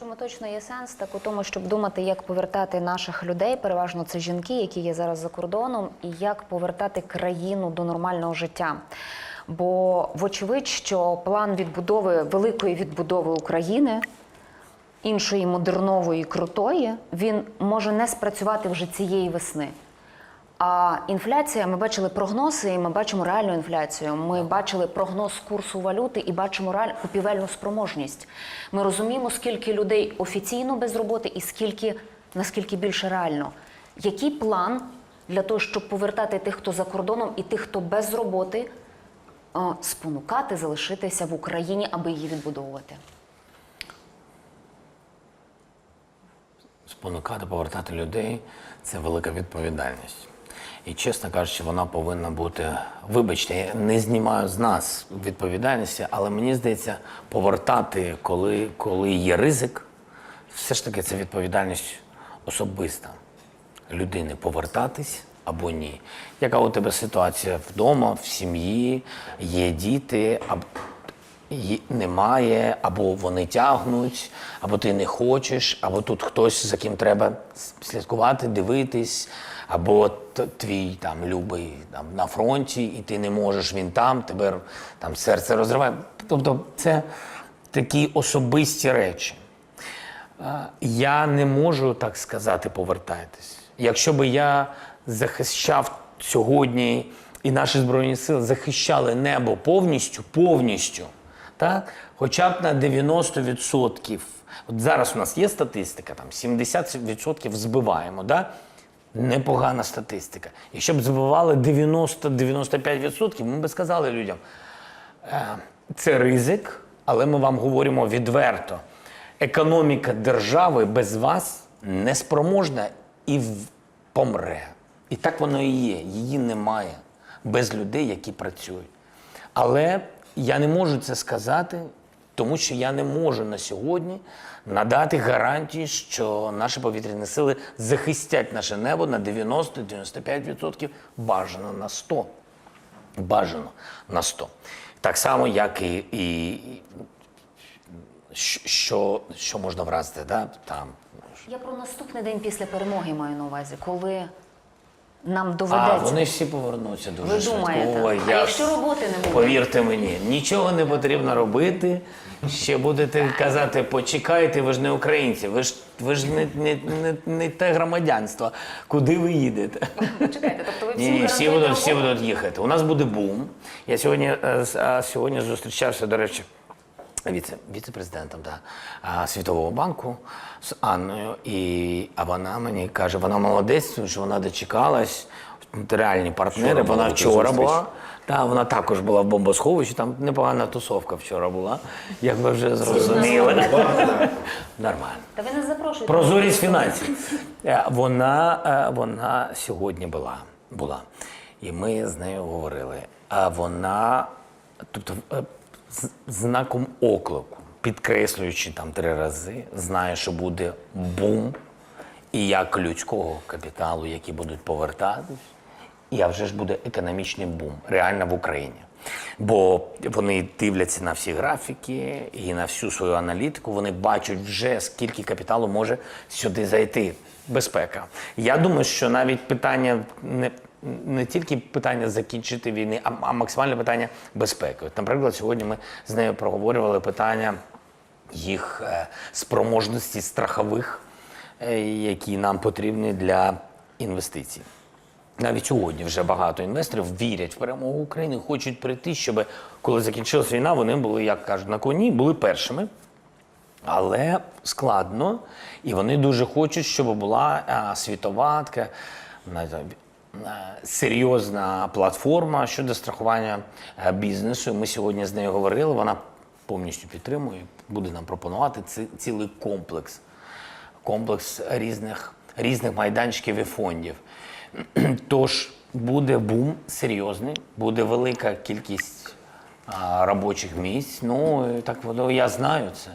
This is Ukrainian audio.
Чому точно є сенс так у тому, щоб думати, як повертати наших людей, переважно це жінки, які є зараз за кордоном, і як повертати країну до нормального життя. Бо вочевидь, що план відбудови великої відбудови України, іншої модернової, крутої, він може не спрацювати вже цієї весни. А інфляція, ми бачили прогнози, і ми бачимо реальну інфляцію. Ми бачили прогноз курсу валюти і бачимо реальну купівельну спроможність. Ми розуміємо, скільки людей офіційно без роботи і скільки наскільки більше реально. Який план для того, щоб повертати тих, хто за кордоном, і тих, хто без роботи, спонукати залишитися в Україні, аби її відбудовувати? Спонукати, повертати людей це велика відповідальність. І, чесно кажучи, вона повинна бути. Вибачте, я не знімаю з нас відповідальності, але мені здається, повертати, коли, коли є ризик, все ж таки це відповідальність особиста людини повертатись або ні. Яка у тебе ситуація вдома, в сім'ї, є діти, або немає, або вони тягнуть, або ти не хочеш, або тут хтось, за ким треба слідкувати, дивитись, або твій там любий там, на фронті, і ти не можеш, він там, тебе там серце розриває. Тобто це такі особисті речі. Я не можу так сказати, повертайтесь. Якщо би я захищав сьогодні і наші збройні сили захищали небо повністю, повністю, так? хоча б на 90%. От зараз у нас є статистика, там 70% збиваємо. Да? Непогана статистика. Якщо б збивали 90-95%, ми б сказали людям, Е, Це ризик, але ми вам говоримо відверто. Економіка держави без вас неспроможна і помре. І так воно і є. Її немає без людей, які працюють. Але я не можу це сказати, тому що я не можу на сьогодні надати гарантії, що наші повітряні сили захистять наше небо на 90-95%, бажано на 100% бажано на 100. Так само, як і, і що, що можна вразити, да? там. Я про наступний день після перемоги маю на увазі, коли нам А, доведеться. вони всі повернуться дуже Ви швидко. думаєте? Ой, А я- якщо роботи не буде? Повірте мені, нічого не потрібно робити. Ще будете казати, почекайте, ви ж не українці, ви ж, ви ж не, не, не, не те громадянство. Куди ви їдете? Чекайте, тобто ви ні, всі будуть, всі будуть їхати. У нас буде бум. Я сьогодні, е, а, сьогодні зустрічався, до речі, віце, віце-президентом да, Світового банку з Анною. І, а вона мені каже, вона молодець, що вона дочекалась. Реальні партнери. Вчора вона вчора була. Та, вона також була в бомбосховищі, там непогана тусовка вчора була, як ви вже зрозуміли. Нормально. Та ви не запрошуєте. Прозорість фінансів. Е, Вона, е, вона сьогодні була, була. І ми з нею говорили. А вона, тобто, е, знаком оклику, підкреслюючи там три рази, знає, що буде бум і як людського капіталу, які будуть повертатись, і а вже ж буде економічний бум реально в Україні. Бо вони дивляться на всі графіки і на всю свою аналітику. Вони бачать вже скільки капіталу може сюди зайти. Безпека. Я думаю, що навіть питання не, не тільки питання закінчити війни, а, а максимальне питання безпеки. Наприклад, сьогодні ми з нею проговорювали питання їх е, спроможності страхових, е, які нам потрібні для інвестицій. Навіть сьогодні вже багато інвесторів вірять в перемогу України, хочуть прийти, щоб коли закінчилась війна, вони були, як кажуть, на коні, були першими. Але складно, і вони дуже хочуть, щоб була а, світова така е, серйозна платформа щодо страхування е, бізнесу. Ми сьогодні з нею говорили. Вона повністю підтримує, буде нам пропонувати ці- цілий комплекс комплекс різних, різних майданчиків і фондів. Тож буде бум серйозний, буде велика кількість робочих місць. Ну так воно я знаю це.